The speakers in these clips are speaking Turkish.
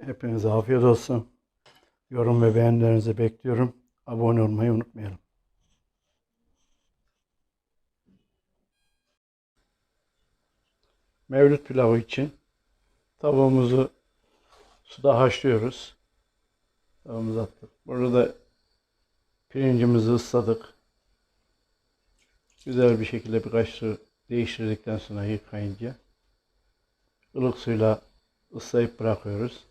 Hepinize afiyet olsun. Yorum ve beğenilerinizi bekliyorum. Abone olmayı unutmayalım. Mevlüt pilavı için tavuğumuzu suda haşlıyoruz. Tavuğumuzu attık. Burada da pirincimizi ısladık. Güzel bir şekilde birkaç su değiştirdikten sonra yıkayınca ılık suyla ıslayıp bırakıyoruz.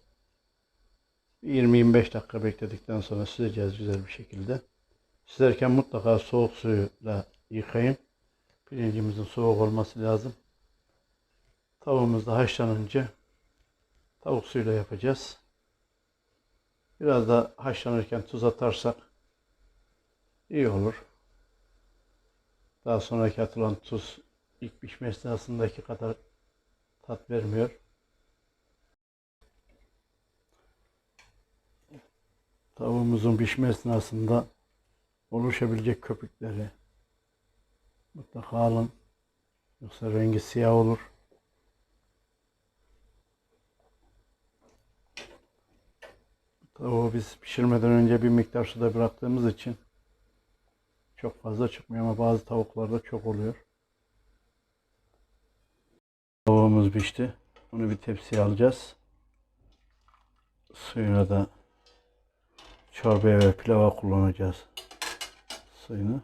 20-25 dakika bekledikten sonra süzeceğiz güzel bir şekilde. Süzerken mutlaka soğuk suyla yıkayın. Pirincimizin soğuk olması lazım. Tavuğumuz da haşlanınca tavuk suyuyla yapacağız. Biraz da haşlanırken tuz atarsak iyi olur. Daha sonraki atılan tuz ilk pişme esnasındaki kadar tat vermiyor. Tavuğumuzun pişme esnasında oluşabilecek köpükleri mutlaka alın. Yoksa rengi siyah olur. Tavuğu biz pişirmeden önce bir miktar suda bıraktığımız için çok fazla çıkmıyor ama bazı tavuklarda çok oluyor. Tavuğumuz pişti. Onu bir tepsiye alacağız. Suyuna da çorbaya ve pilava kullanacağız. Suyunu.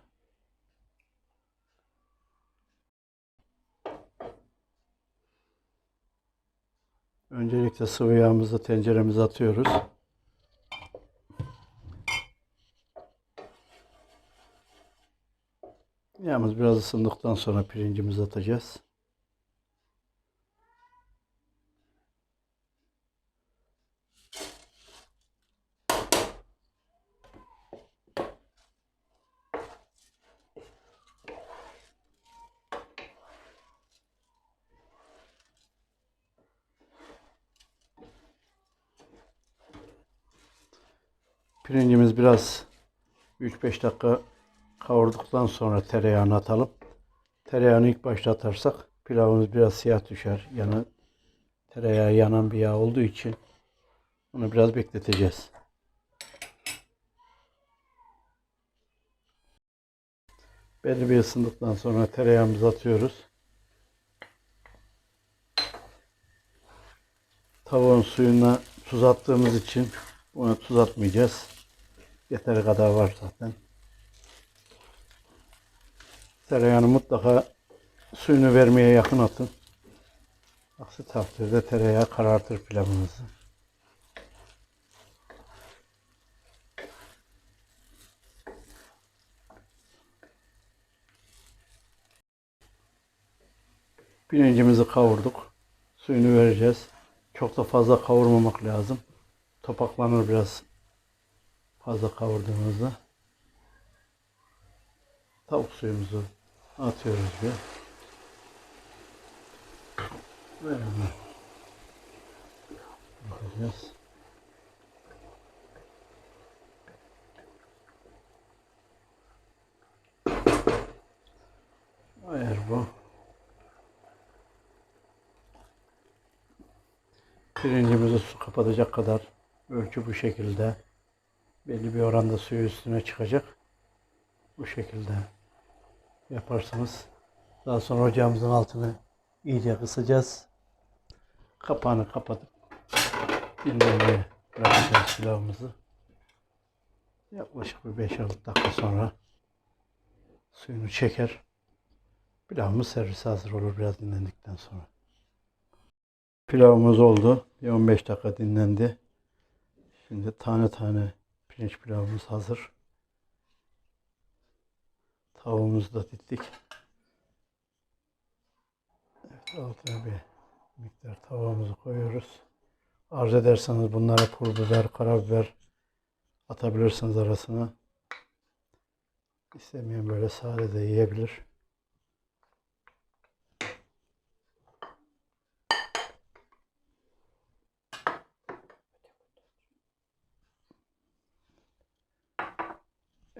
Öncelikle sıvı yağımızı tenceremize atıyoruz. Yağımız biraz ısındıktan sonra pirincimizi atacağız. Pirincimiz biraz 3-5 dakika kavurduktan sonra tereyağını atalım. Tereyağını ilk başta atarsak pilavımız biraz siyah düşer. Yani tereyağı yanan bir yağ olduğu için onu biraz bekleteceğiz. Belli bir ısındıktan sonra tereyağımızı atıyoruz. Tavuğun suyuna tuz attığımız için buna tuz atmayacağız. Yeteri kadar var zaten. Tereyağını mutlaka suyunu vermeye yakın atın. Aksi takdirde tereyağı karartır pilavınızı. Pirincimizi kavurduk. Suyunu vereceğiz. Çok da fazla kavurmamak lazım. Topaklanır biraz fazla kavurduğumuzda. Tavuk suyumuzu atıyoruz bir. Böyle bakacağız. Eğer bu pirincimizi su kapatacak kadar ölçü bu şekilde belli bir oranda suyu üstüne çıkacak. Bu şekilde yaparsanız daha sonra ocağımızın altını iyice kısacağız. Kapağını kapatıp dinlenmeye bırakacağız pilavımızı. Yaklaşık bir 5-6 dakika sonra suyunu çeker. Pilavımız servise hazır olur biraz dinlendikten sonra. Pilavımız oldu. Bir 15 dakika dinlendi. Şimdi tane tane pirinç pilavımız hazır. Tavuğumuzu da dittik. Evet, altına bir miktar tavuğumuzu koyuyoruz. Arzu ederseniz bunlara pul biber, karabiber atabilirsiniz arasına. İstemeyen böyle sade de yiyebilir.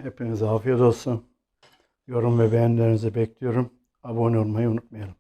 Hepinize afiyet olsun. Yorum ve beğenilerinizi bekliyorum. Abone olmayı unutmayalım.